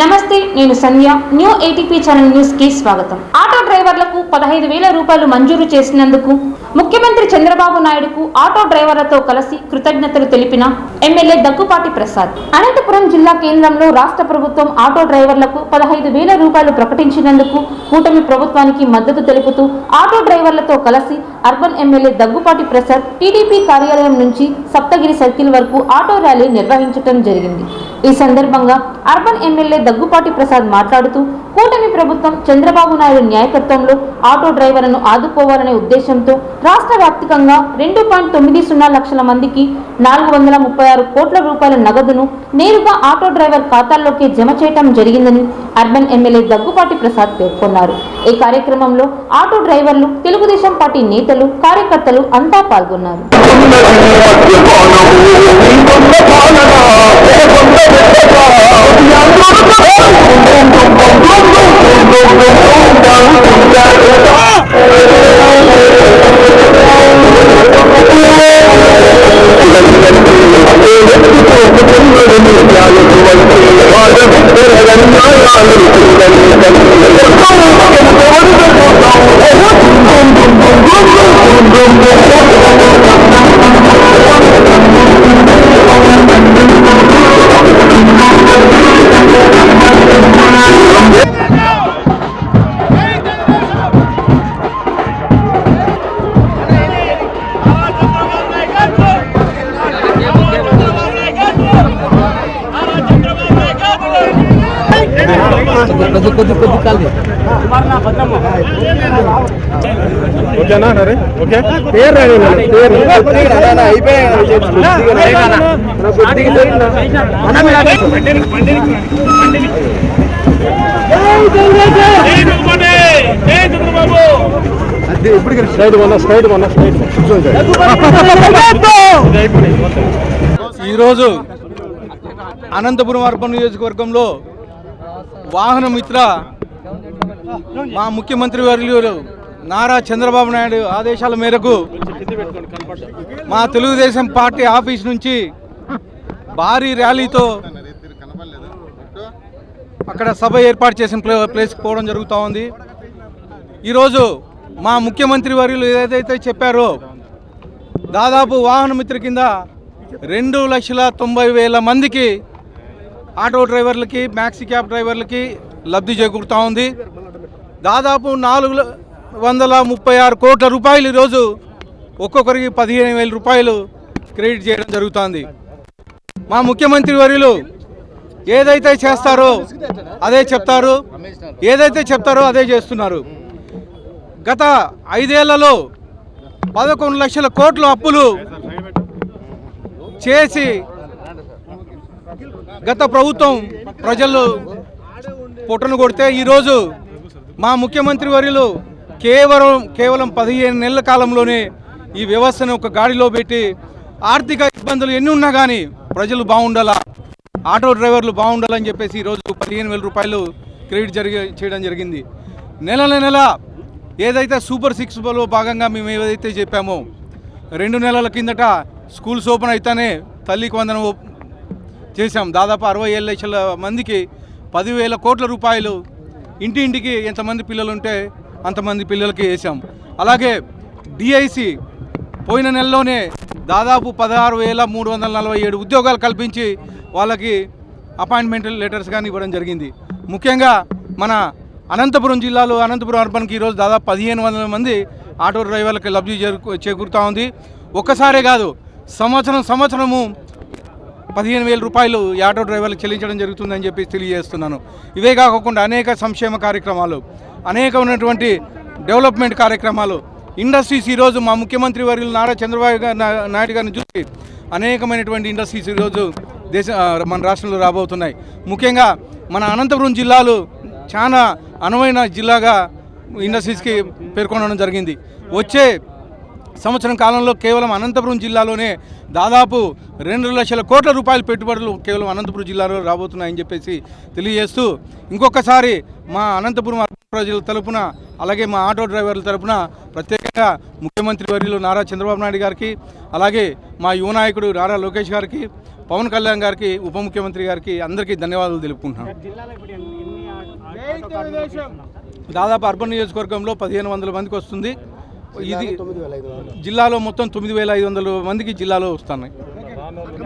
నమస్తే నేను Sandhya new ATP channel న్యూస్కి స్వాగతం. ఆటో డ్రైవర్లకు పదహైదు వేల రూపాయలు మంజూరు చేసినందుకు ముఖ్యమంత్రి చంద్రబాబు నాయుడుకు ఆటో డ్రైవర్లతో కలిసి కృతజ్ఞతలు తెలిపిన ఎమ్మెల్యే దగ్గుపాటి ప్రసాద్. అనంతపురం జిల్లా కేంద్రంలో రాష్ట్ర ప్రభుత్వం ఆటో డ్రైవర్లకు పదహైదు వేల రూపాయలు ప్రకటించినందుకు కూటమి ప్రభుత్వానికి మద్దతు తెలుపుతూ ఆటో డ్రైవర్లతో కలిసి urban MLA Daggupati Prasad TDP కార్యాలయం నుంచి సప్తగిరి సర్కిల్ వరకు ఆటో ర్యాలీ నిర్వహించడం జరిగింది. ఈ సందర్భంగా అర్బన్ ఎమ్మెల్యే దగ్గుపాటి ప్రసాద్ మాట్లాడుతూ కూటమి ప్రభుత్వం చంద్రబాబు నాయుడు నాయకత్వంలో ఆటో డ్రైవర్లను ఆదుకోవాలనే ఉద్దేశంతో రాష్ట్ర వ్యాప్తికంగా రెండు పాయింట్ తొమ్మిది సున్నా లక్షల మందికి నాలుగు వందల ముప్పై ఆరు కోట్ల రూపాయల నగదును నేరుగా ఆటో డ్రైవర్ ఖాతాల్లోకి జమ చేయటం జరిగిందని అర్బన్ ఎమ్మెల్యే దగ్గుపాటి ప్రసాద్ పేర్కొన్నారు. ఈ కార్యక్రమంలో ఆటో డ్రైవర్లు తెలుగుదేశం పార్టీ నేతలు కార్యకర్తలు అంతా పాల్గొన్నారు. కొద్ది కొద్ది కొద్ది కాలి ఓకేనా సరే ఓకే. పేరు రాని పేరు. అది ఇప్పుడు స్ట్రైట్ కొన్నా స్ట్రైట్ కొన్నా స్ట్రైట్ ఈరోజు అనంతపురం అర్బన్ నియోజకవర్గంలో వాహన మిత్ర మా ముఖ్యమంత్రి వర్యులు నారా చంద్రబాబు నాయుడు ఆదేశాల మేరకు మా తెలుగుదేశం పార్టీ ఆఫీస్ నుంచి భారీ ర్యాలీతో అక్కడ సభ ఏర్పాటు చేసిన ప్లే ప్లేస్కి పోవడం జరుగుతూ ఉంది. ఈరోజు మా ముఖ్యమంత్రి వర్యులు ఏదైతే చెప్పారో దాదాపు వాహన మిత్ర కింద రెండు లక్షల తొంభై వేల మందికి ఆటో డ్రైవర్లకి మ్యాక్సీ క్యాబ్ డ్రైవర్లకి లబ్ధి చేకూరుతూ ఉంది. దాదాపు నాలుగు వందల ముప్పై ఆరు కోట్ల రూపాయలు ఈరోజు ఒక్కొక్కరికి పదిహేను వేల రూపాయలు క్రెడిట్ చేయడం జరుగుతోంది. మా ముఖ్యమంత్రి వర్యులు ఏదైతే చేస్తారో అదే చెప్తారు. ఏదైతే చెప్తారో అదే చేస్తున్నారు. గత ఐదేళ్ళలో పదకొండు లక్షల కోట్ల అప్పులు చేసి గత ప్రభుత్వం ప్రజలు పొట్టను కొడితే ఈరోజు మా ముఖ్యమంత్రి వర్యులు కేవలం కేవలం పదిహేను నెలల కాలంలోనే ఈ వ్యవస్థను ఒక గాడిలో పెట్టి ఆర్థిక ఇబ్బందులు ఎన్ని ఉన్నా కానీ ప్రజలు బాగుండాలా ఆటో డ్రైవర్లు బాగుండాలని చెప్పేసి ఈరోజు పదిహేను వేల రూపాయలు క్రెడిట్ జరిగి చేయడం జరిగింది. నెల నెల ఏదైతే సూపర్ సిక్స్లో భాగంగా మేము ఏదైతే చెప్పామో రెండు నెలల కిందట స్కూల్స్ ఓపెన్ అయితేనే తల్లికి వందనం చేశాం. దాదాపు అరవై ఏడు లక్షల మందికి పదివేల కోట్ల రూపాయలు ఇంటి ఇంటికి ఎంతమంది పిల్లలు ఉంటే అంతమంది పిల్లలకి వేసాం అలాగే డిఐసి పోయిన నెలలోనే దాదాపు పదహారు వేల మూడు వందల నలభై ఏడు ఉద్యోగాలు కల్పించి వాళ్ళకి అపాయింట్మెంట్ లెటర్స్ కానీ ఇవ్వడం జరిగింది. ముఖ్యంగా మన అనంతపురం జిల్లాలో అనంతపురం అర్బన్కి ఈరోజు దాదాపు పదిహేను వందల మంది ఆటో డ్రైవర్లకి లబ్ధి చేకూరుతూ ఉంది. ఒక్కసారే కాదు సంవత్సరం సంవత్సరము పదిహేను వేల రూపాయలు ఈ ఆటో డ్రైవర్లు చెల్లించడం జరుగుతుందని చెప్పి తెలియజేస్తున్నాను. ఇవే కాకుండా అనేక సంక్షేమ కార్యక్రమాలు అనేకమైనటువంటి డెవలప్మెంట్ కార్యక్రమాలు ఇండస్ట్రీస్ ఈరోజు మా ముఖ్యమంత్రి వర్యులు నారా చంద్రబాబు నాయుడు గారిని చూసి అనేకమైనటువంటి ఇండస్ట్రీస్ ఈరోజు దేశ మన రాష్ట్రంలో రాబోతున్నాయి. ముఖ్యంగా మన అనంతపురం జిల్లాలు చాలా అనువైన జిల్లాగా ఇండస్ట్రీస్కి పేర్కొనడం జరిగింది. వచ్చే సంవత్సరం కాలంలో కేవలం అనంతపురం జిల్లాలోనే దాదాపు రెండు లక్షల కోట్ల రూపాయల పెట్టుబడులు కేవలం అనంతపురం జిల్లాలో రాబోతున్నాయని చెప్పేసి తెలియజేస్తూ ఇంకొకసారి మా అనంతపురం అర్బన్ ప్రజల తరపున అలాగే మా ఆటో డ్రైవర్ల తరపున ప్రత్యేకంగా ముఖ్యమంత్రి వర్యులు నారా చంద్రబాబు నాయుడు గారికి అలాగే మా యువ నాయకుడు నారా లోకేష్ గారికి పవన్ కళ్యాణ్ గారికి ఉప ముఖ్యమంత్రి గారికి అందరికీ ధన్యవాదాలు తెలుపుకుంటున్నాను. దాదాపు అర్బన్ నియోజకవర్గంలో పదిహేను వందల మందికి వస్తుంది. ఇది జిల్లాలో మొత్తం తొమ్మిది వేల ఐదు వందల మందికి జిల్లాలో వస్తున్నాయి.